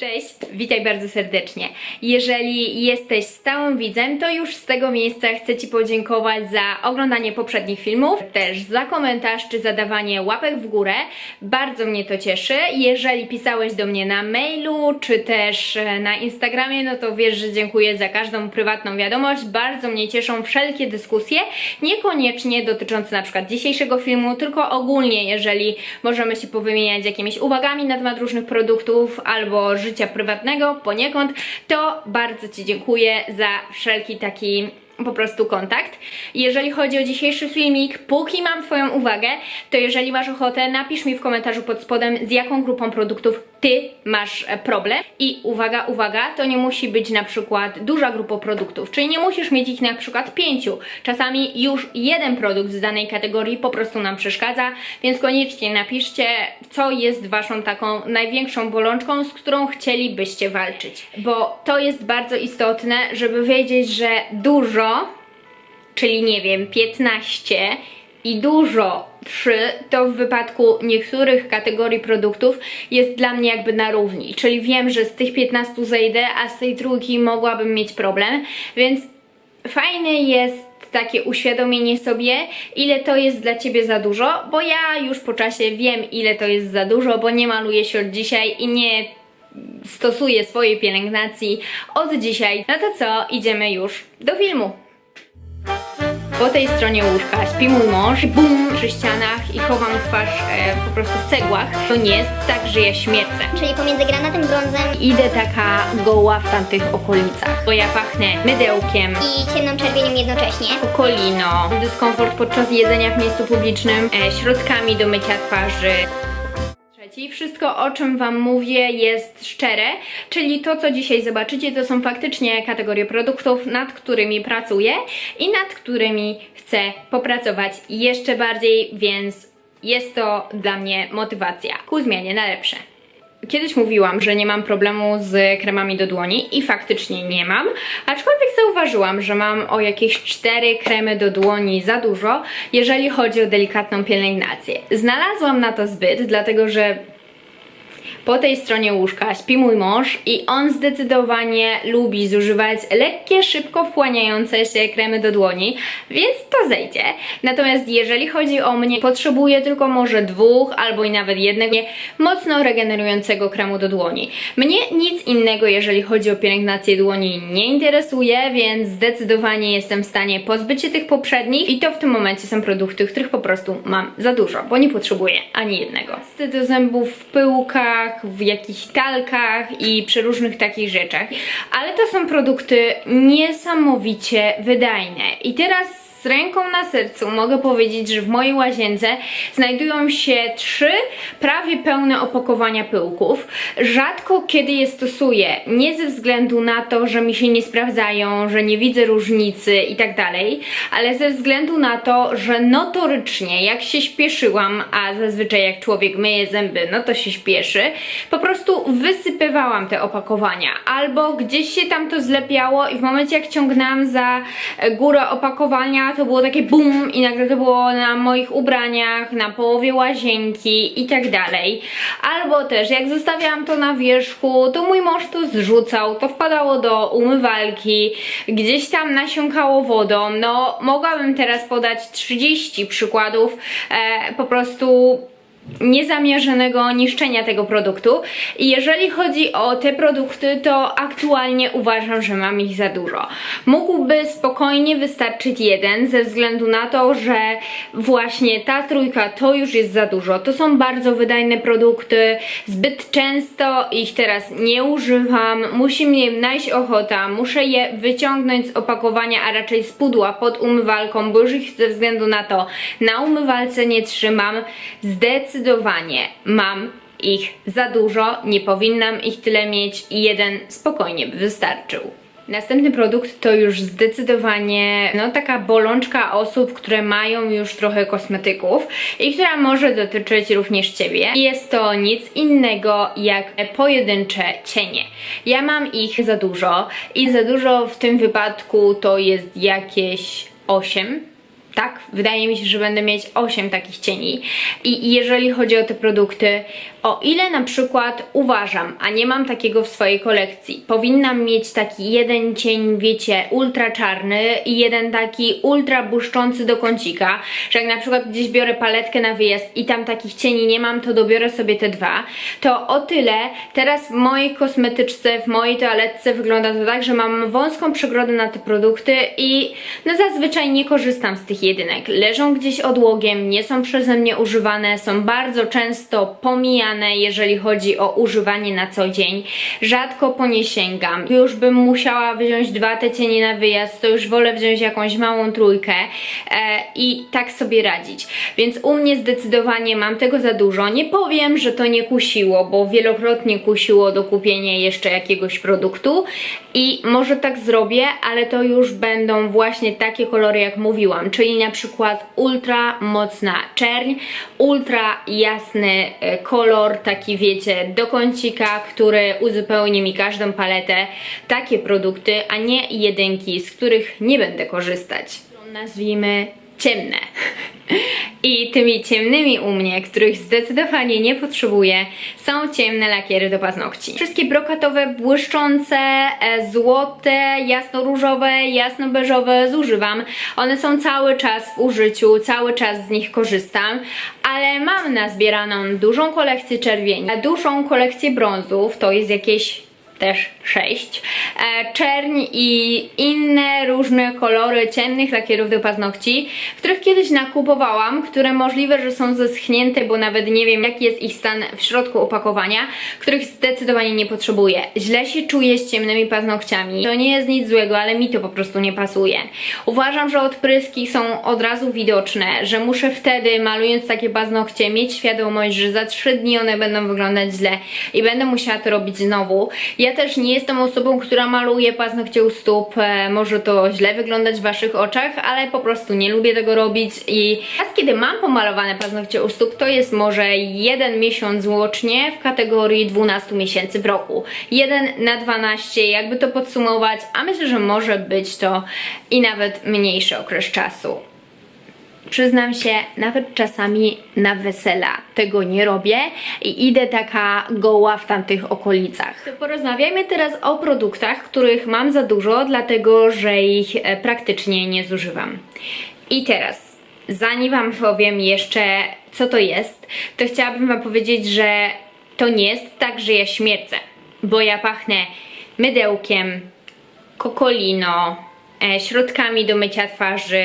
Cześć, witaj bardzo serdecznie. Jeżeli jesteś stałym widzem, to już z tego miejsca chcę Ci podziękować za oglądanie poprzednich filmów, też za komentarz czy zadawanie łapek w górę. Bardzo mnie to cieszy. Jeżeli pisałeś do mnie na mailu, czy też e, na Instagramie, no to wiesz, że dziękuję za każdą prywatną wiadomość. Bardzo mnie cieszą wszelkie dyskusje, niekoniecznie dotyczące na przykład dzisiejszego filmu, tylko ogólnie, jeżeli możemy się powymieniać jakimiś uwagami na temat różnych produktów albo życia prywatnego poniekąd, to bardzo Ci dziękuję za wszelki taki po prostu kontakt. Jeżeli chodzi o dzisiejszy filmik, póki mam Twoją uwagę, to jeżeli masz ochotę, napisz mi w komentarzu pod spodem, z jaką grupą produktów Ty masz e, problem. I uwaga, uwaga, to nie musi być na przykład duża grupa produktów, czyli nie musisz mieć ich na przykład pięciu. Czasami już jeden produkt z danej kategorii po prostu nam przeszkadza, więc koniecznie napiszcie, co jest Waszą taką największą bolączką, z którą chcielibyście walczyć. Bo to jest bardzo istotne, żeby wiedzieć, że dużo czyli nie wiem, 15 i dużo 3, to w wypadku niektórych kategorii produktów jest dla mnie jakby na równi. Czyli wiem, że z tych 15 zejdę, a z tej trójki mogłabym mieć problem, więc fajne jest takie uświadomienie sobie, ile to jest dla Ciebie za dużo, bo ja już po czasie wiem, ile to jest za dużo, bo nie maluję się od dzisiaj i nie stosuję swojej pielęgnacji od dzisiaj. No to co, idziemy już do filmu. Po tej stronie łóżka śpi mój mąż, bum, przy ścianach i chowam twarz e, po prostu w cegłach. To nie jest tak, że ja śmierdzę. Czyli pomiędzy granatem, brązem Idę taka goła w tamtych okolicach, bo ja pachnę mydełkiem, i ciemną czerwienią jednocześnie. kokoliną, dyskomfort podczas jedzenia w miejscu publicznym, e, środkami do mycia twarzy. Wszystko o czym Wam mówię jest szczere, czyli to co dzisiaj zobaczycie to są faktycznie kategorie produktów, nad którymi pracuję i nad którymi chcę popracować jeszcze bardziej, więc jest to dla mnie motywacja ku zmianie na lepsze. Kiedyś mówiłam, że nie mam problemu z kremami do dłoni i faktycznie nie mam, aczkolwiek zauważyłam, że mam o jakieś cztery kremy do dłoni za dużo, jeżeli chodzi o delikatną pielęgnację. Znalazłam na to zbyt, dlatego że po tej stronie łóżka śpi mój mąż i on zdecydowanie lubi zużywać lekkie, szybko wchłaniające się kremy do dłoni, więc to zejdzie. Natomiast jeżeli chodzi o mnie, potrzebuję tylko może dwóch albo i nawet jednego mocno regenerującego kremu do dłoni. Mnie nic innego, jeżeli chodzi o pielęgnację dłoni, nie interesuje, więc zdecydowanie jestem w stanie pozbyć się tych poprzednich i to w tym momencie są produkty, których po prostu mam za dużo, bo nie potrzebuję ani jednego. Pasty do zębów w pyłkach, w jakichś talkach i przy różnych takich rzeczach, ale to są produkty niesamowicie wydajne. I teraz z ręką na sercu mogę powiedzieć, że w mojej łazience znajdują się trzy prawie pełne opakowania pyłków. Rzadko kiedy je stosuję, nie ze względu na to, że mi się nie sprawdzają, że nie widzę różnicy i tak dalej, ale ze względu na to, że notorycznie jak się śpieszyłam, a zazwyczaj jak człowiek myje zęby, no to się śpieszy, po prostu wysypywałam te opakowania albo gdzieś się tam to zlepiało i w momencie jak ciągnęłam za górę opakowania, to było takie bum i nagle to było na moich ubraniach, na połowie łazienki i tak dalej. Albo też jak zostawiałam to na wierzchu, to mój mąż to zrzucał, to wpadało do umywalki, gdzieś tam nasiąkało wodą. No, mogłabym teraz podać 30 przykładów e, po prostu niezamierzonego niszczenia tego produktu. I jeżeli chodzi o te produkty, to aktualnie uważam, że mam ich za dużo. Mógłby spokojnie wystarczyć jeden, ze względu na to, że właśnie ta trójka to już jest za dużo. To są bardzo wydajne produkty, zbyt często ich teraz nie używam, musi mnie najść ochota, muszę je wyciągnąć z opakowania, a raczej z pudła pod umywalką, bo już ich ze względu na to na umywalce nie trzymam. Zdecydowanie mam ich za dużo, nie powinnam ich tyle mieć i jeden spokojnie by wystarczył. Następny produkt to już zdecydowanie no, taka bolączka osób, które mają już trochę kosmetyków i która może dotyczyć również Ciebie. Jest to nic innego jak pojedyncze cienie. Ja mam ich za dużo i za dużo w tym wypadku to jest jakieś 8 tak, wydaje mi się, że będę mieć 8 takich cieni. I jeżeli chodzi o te produkty, o ile na przykład uważam, a nie mam takiego w swojej kolekcji, powinnam mieć taki jeden cień, wiecie, ultra czarny i jeden taki ultra błyszczący do kącika, że jak na przykład gdzieś biorę paletkę na wyjazd i tam takich cieni nie mam, to dobiorę sobie te dwa, to o tyle teraz w mojej kosmetyczce, w mojej toaletce wygląda to tak, że mam wąską przegrodę na te produkty i no zazwyczaj nie korzystam z tych jedynek. Leżą gdzieś odłogiem, nie są przeze mnie używane, są bardzo często pomijane, jeżeli chodzi o używanie na co dzień. Rzadko po nie sięgam. Już bym musiała wziąć dwa te cienie na wyjazd, to już wolę wziąć jakąś małą trójkę e, i tak sobie radzić. Więc u mnie zdecydowanie mam tego za dużo. Nie powiem, że to nie kusiło, bo wielokrotnie kusiło do kupienia jeszcze jakiegoś produktu i może tak zrobię, ale to już będą właśnie takie kolory, jak mówiłam, czyli na przykład ultra mocna czerń, ultra jasny e, kolor, taki wiecie, do kącika, który uzupełni mi każdą paletę. Takie produkty, a nie jedynki, z których nie będę korzystać. Nazwijmy ciemne. I tymi ciemnymi u mnie, których zdecydowanie nie potrzebuję, są ciemne lakiery do paznokci. Wszystkie brokatowe, błyszczące, e, złote, jasno-różowe, jasno-beżowe zużywam. One są cały czas w użyciu, cały czas z nich korzystam, ale mam nazbieraną dużą kolekcję czerwieni, dużą kolekcję brązów, to jest jakieś też 6. E, czerń i inne różne kolory ciemnych lakierów do paznokci, których kiedyś nakupowałam, które możliwe, że są zeschnięte, bo nawet nie wiem jaki jest ich stan w środku opakowania, których zdecydowanie nie potrzebuję. Źle się czuję z ciemnymi paznokciami. To nie jest nic złego, ale mi to po prostu nie pasuje. Uważam, że odpryski są od razu widoczne, że muszę wtedy malując takie paznokcie mieć świadomość, że za 3 dni one będą wyglądać źle i będę musiała to robić znowu. Ja też nie jestem osobą, która maluje paznokcie u stóp. E, może to źle wyglądać w waszych oczach, ale po prostu nie lubię tego robić i raz kiedy mam pomalowane paznokcie u stóp, to jest może jeden miesiąc łącznie w kategorii 12 miesięcy w roku. 1 na 12, jakby to podsumować, a myślę, że może być to i nawet mniejszy okres czasu. Przyznam się, nawet czasami na wesela tego nie robię i idę taka goła w tamtych okolicach. To porozmawiajmy teraz o produktach, których mam za dużo, dlatego że ich e, praktycznie nie zużywam. I teraz, zanim Wam powiem jeszcze, co to jest, to chciałabym Wam powiedzieć, że to nie jest tak, że ja śmierdzę, bo ja pachnę mydełkiem, kokolino, e, środkami do mycia twarzy,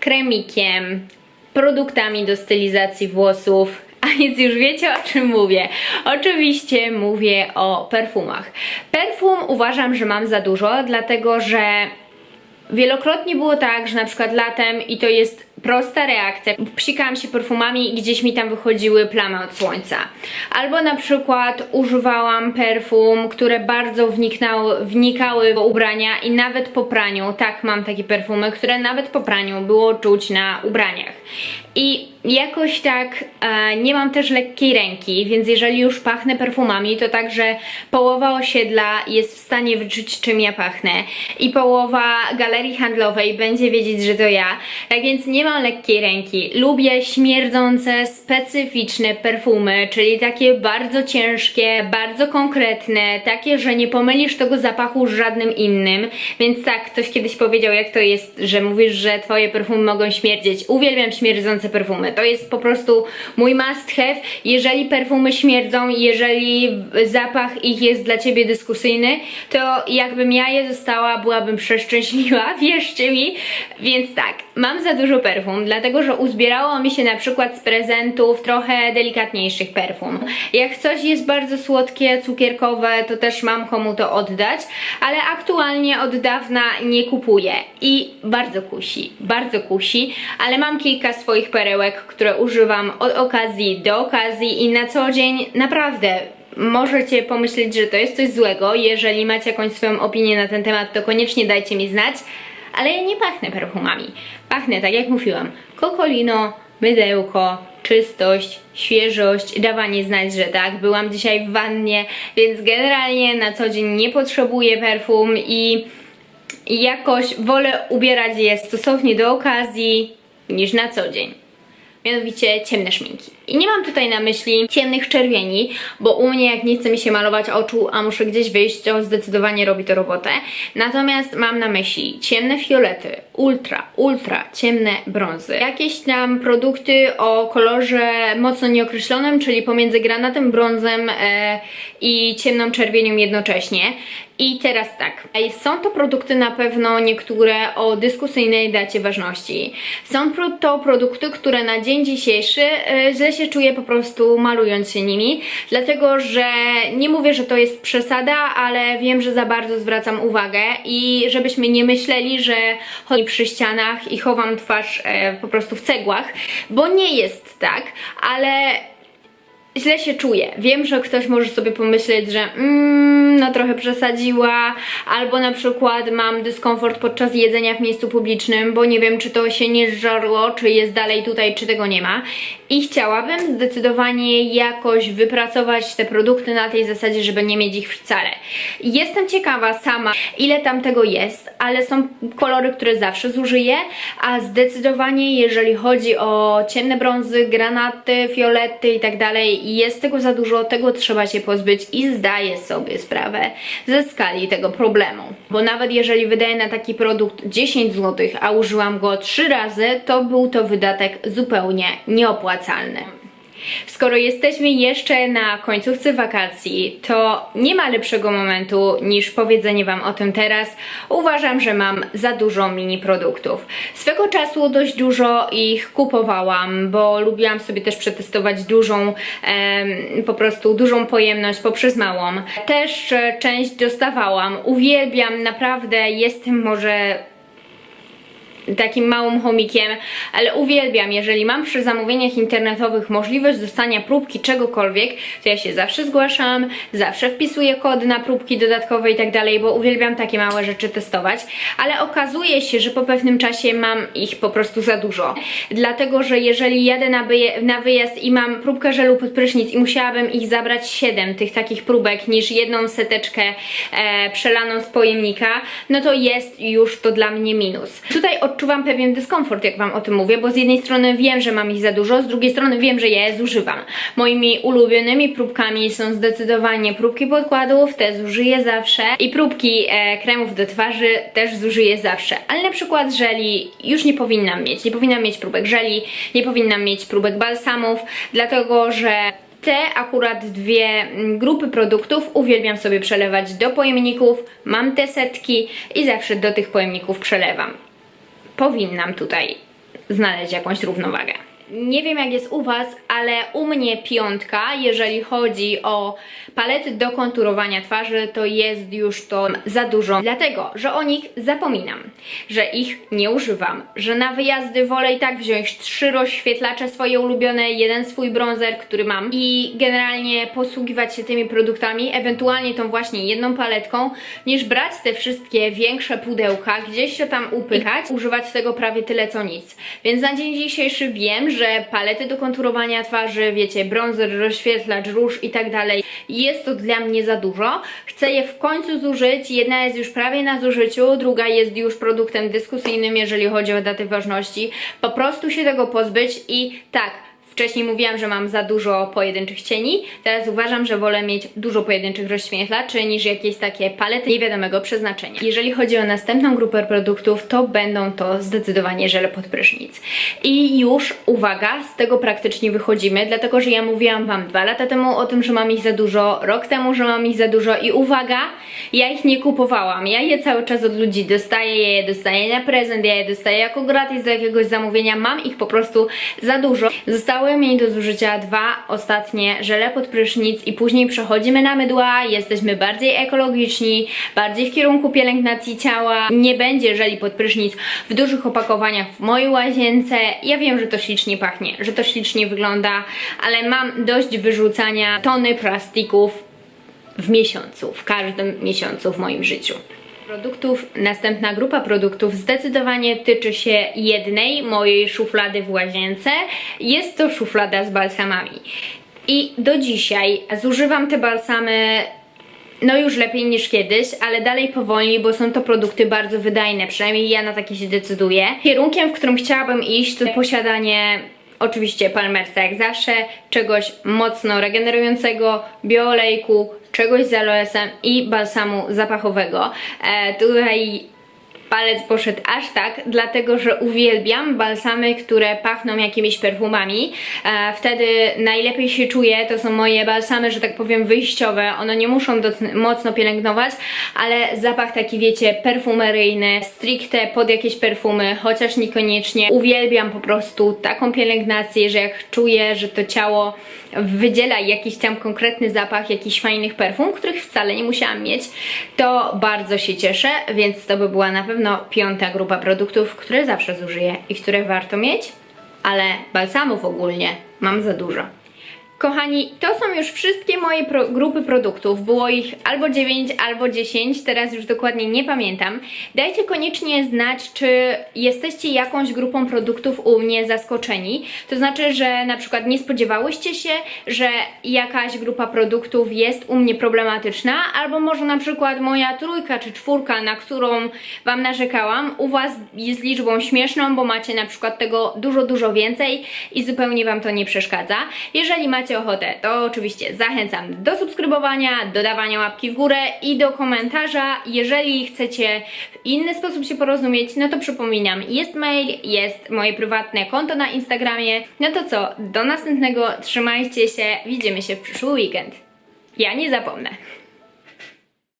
kremikiem, produktami do stylizacji włosów. A więc już wiecie o czym mówię. Oczywiście mówię o perfumach. Perfum uważam, że mam za dużo, dlatego że Wielokrotnie było tak, że na przykład latem i to jest prosta reakcja, psikałam się perfumami i gdzieś mi tam wychodziły plamy od słońca. Albo na przykład używałam perfum, które bardzo wnikały w ubrania i nawet po praniu, tak mam takie perfumy, które nawet po praniu było czuć na ubraniach. I jakoś tak e, nie mam też lekkiej ręki, więc jeżeli już pachnę perfumami, to także połowa osiedla jest w stanie wyczuć czym ja pachnę i połowa galerii handlowej będzie wiedzieć, że to ja. Tak więc nie mam lekkiej ręki. Lubię śmierdzące, specyficzne perfumy, czyli takie bardzo ciężkie, bardzo konkretne, takie, że nie pomylisz tego zapachu z żadnym innym. Więc tak, ktoś kiedyś powiedział, jak to jest, że mówisz, że twoje perfumy mogą śmierdzieć. Uwielbiam śmierdzące perfumy. To jest po prostu mój must have. Jeżeli perfumy śmierdzą, jeżeli zapach ich jest dla ciebie dyskusyjny, to jakbym ja je dostała, byłabym przeszczęśliwa, wierzcie mi. Więc tak, mam za dużo perfum, dlatego że uzbierało mi się na przykład z prezentów trochę delikatniejszych perfum. Jak coś jest bardzo słodkie, cukierkowe, to też mam komu to oddać, ale aktualnie od dawna nie kupuję i bardzo kusi, bardzo kusi, ale mam kilka swoich perełek, które używam od okazji do okazji i na co dzień naprawdę możecie pomyśleć, że to jest coś złego. Jeżeli macie jakąś swoją opinię na ten temat, to koniecznie dajcie mi znać. Ale ja nie pachnę perfumami. Pachnę, tak jak mówiłam, kokolino, mydełko, czystość, świeżość, dawanie znać, że tak. Byłam dzisiaj w wannie, więc generalnie na co dzień nie potrzebuję perfum i i jakoś wolę ubierać je stosownie do okazji, niż na co dzień. Mianowicie ciemne szminki. I nie mam tutaj na myśli ciemnych czerwieni, bo u mnie jak nie chce mi się malować oczu, a muszę gdzieś wyjść, to zdecydowanie robi to robotę. Natomiast mam na myśli ciemne fiolety, ultra, ultra ciemne brązy. Jakieś tam produkty o kolorze mocno nieokreślonym, czyli pomiędzy granatem, brązem e, i ciemną czerwienią jednocześnie. I teraz tak, są to produkty na pewno niektóre o dyskusyjnej dacie ważności. Są to produkty, które na dzień dzisiejszy e, źle się czuję po prostu malując się nimi, dlatego że nie mówię, że to jest przesada, ale wiem, że za bardzo zwracam uwagę i żebyśmy nie myśleli, że chodzi przy ścianach i chowam twarz e, po prostu w cegłach, bo nie jest tak, ale źle się czuję. Wiem, że ktoś może sobie pomyśleć, że mm, no trochę przesadziła, albo na przykład mam dyskomfort podczas jedzenia w miejscu publicznym, bo nie wiem, czy to się nie zżarło, czy jest dalej tutaj, czy tego nie ma. I chciałabym zdecydowanie jakoś wypracować te produkty na tej zasadzie, żeby nie mieć ich wcale. Jestem ciekawa sama, ile tam tego jest, ale są kolory, które zawsze zużyję, a zdecydowanie jeżeli chodzi o ciemne brązy, granaty, fiolety i tak dalej, jest tego za dużo, tego trzeba się pozbyć i zdaję sobie sprawę ze skali tego problemu. Bo nawet jeżeli wydaję na taki produkt 10 zł, a użyłam go 3 razy, to był to wydatek zupełnie nieopłacalny. Skoro jesteśmy jeszcze na końcówce wakacji, to nie ma lepszego momentu niż powiedzenie Wam o tym teraz. Uważam, że mam za dużo mini produktów. Swego czasu dość dużo ich kupowałam, bo lubiłam sobie też przetestować dużą, em, po prostu dużą pojemność poprzez małą. Też część dostawałam. Uwielbiam, naprawdę jestem może takim małym chomikiem, ale uwielbiam, jeżeli mam przy zamówieniach internetowych możliwość dostania próbki czegokolwiek, to ja się zawsze zgłaszam, zawsze wpisuję kody na próbki dodatkowe i tak dalej, bo uwielbiam takie małe rzeczy testować, ale okazuje się, że po pewnym czasie mam ich po prostu za dużo. Dlatego, że jeżeli jadę na, na wyjazd i mam próbkę żelu pod prysznic i musiałabym ich zabrać 7 tych takich próbek niż jedną seteczkę e, przelaną z pojemnika, no to jest już to dla mnie minus. Tutaj odczuwam pewien dyskomfort, jak Wam o tym mówię, bo z jednej strony wiem, że mam ich za dużo, z drugiej strony wiem, że je zużywam. Moimi ulubionymi próbkami są zdecydowanie próbki podkładów, te zużyję zawsze i próbki e, kremów do twarzy też zużyję zawsze. Ale na przykład żeli już nie powinnam mieć, nie powinnam mieć próbek żeli, nie powinnam mieć próbek balsamów, dlatego że te akurat dwie mm, grupy produktów uwielbiam sobie przelewać do pojemników, mam te setki i zawsze do tych pojemników przelewam powinnam tutaj znaleźć jakąś równowagę. Nie wiem jak jest u Was, ale u mnie piątka, jeżeli chodzi o palety do konturowania twarzy, to jest już to za dużo, dlatego, że o nich zapominam, że ich nie używam, że na wyjazdy wolę i tak wziąć trzy rozświetlacze swoje ulubione, jeden swój bronzer, który mam i generalnie posługiwać się tymi produktami, ewentualnie tą właśnie jedną paletką, niż brać te wszystkie większe pudełka, gdzieś się tam upychać, używać tego prawie tyle co nic. Więc na dzień dzisiejszy wiem, że palety do konturowania twarzy, wiecie, bronzer, rozświetlacz, róż i tak dalej, jest to dla mnie za dużo. Chcę je w końcu zużyć. Jedna jest już prawie na zużyciu, druga jest już produktem dyskusyjnym, jeżeli chodzi o daty ważności. Po prostu się tego pozbyć i tak, Wcześniej mówiłam, że mam za dużo pojedynczych cieni, teraz uważam, że wolę mieć dużo pojedynczych rozświetlaczy niż jakieś takie palety niewiadomego przeznaczenia. Jeżeli chodzi o następną grupę produktów, to będą to zdecydowanie żele pod prysznic. I już, uwaga, z tego praktycznie wychodzimy, dlatego że ja mówiłam Wam dwa lata temu o tym, że mam ich za dużo, rok temu, że mam ich za dużo i uwaga, ja ich nie kupowałam, ja je cały czas od ludzi dostaję, ja je dostaję na prezent, ja je dostaję jako gratis do jakiegoś zamówienia, mam ich po prostu za dużo. Zostały mi do zużycia dwa ostatnie żele pod prysznic i później przechodzimy na mydła, jesteśmy bardziej ekologiczni, bardziej w kierunku pielęgnacji ciała, nie będzie żeli pod prysznic w dużych opakowaniach w mojej łazience. Ja wiem, że to ślicznie pachnie, że to ślicznie wygląda, ale mam dość wyrzucania tony plastików w miesiącu, w każdym miesiącu w moim życiu. Produktów, następna grupa produktów zdecydowanie tyczy się jednej mojej szuflady w łazience. Jest to szuflada z balsamami. I do dzisiaj zużywam te balsamy no już lepiej niż kiedyś, ale dalej powoli, bo są to produkty bardzo wydajne, przynajmniej ja na takie się decyduję. Kierunkiem, w którym chciałabym iść, to posiadanie oczywiście Palmersa jak zawsze, czegoś mocno regenerującego, bioolejku, czegoś z aloesem i balsamu zapachowego. E, tutaj palec poszedł aż tak, dlatego że uwielbiam balsamy, które pachną jakimiś perfumami. E, wtedy najlepiej się czuję. To są moje balsamy, że tak powiem, wyjściowe. One nie muszą mocno pielęgnować, ale zapach taki, wiecie, perfumeryjny, stricte pod jakieś perfumy, chociaż niekoniecznie. Uwielbiam po prostu taką pielęgnację, że jak czuję, że to ciało wydziela jakiś tam konkretny zapach jakichś fajnych perfum, których wcale nie musiałam mieć, to bardzo się cieszę, więc to by była na pewno piąta grupa produktów, które zawsze zużyję i które warto mieć, ale balsamów ogólnie mam za dużo. Kochani, to są już wszystkie moje pro grupy produktów. Było ich albo 9, albo 10, teraz już dokładnie nie pamiętam. Dajcie koniecznie znać, czy jesteście jakąś grupą produktów u mnie zaskoczeni. To znaczy, że na przykład nie spodziewałyście się, że jakaś grupa produktów jest u mnie problematyczna, albo może na przykład moja trójka czy czwórka, na którą Wam narzekałam, u Was jest liczbą śmieszną, bo macie na przykład tego dużo, dużo więcej i zupełnie Wam to nie przeszkadza. Jeżeli macie ochotę, to oczywiście zachęcam do subskrybowania, dodawania łapki w górę i do komentarza. Jeżeli chcecie w inny sposób się porozumieć, no to przypominam, jest mail, jest moje prywatne konto na Instagramie. No to co, do następnego, trzymajcie się, widzimy się w przyszły weekend. Ja nie zapomnę.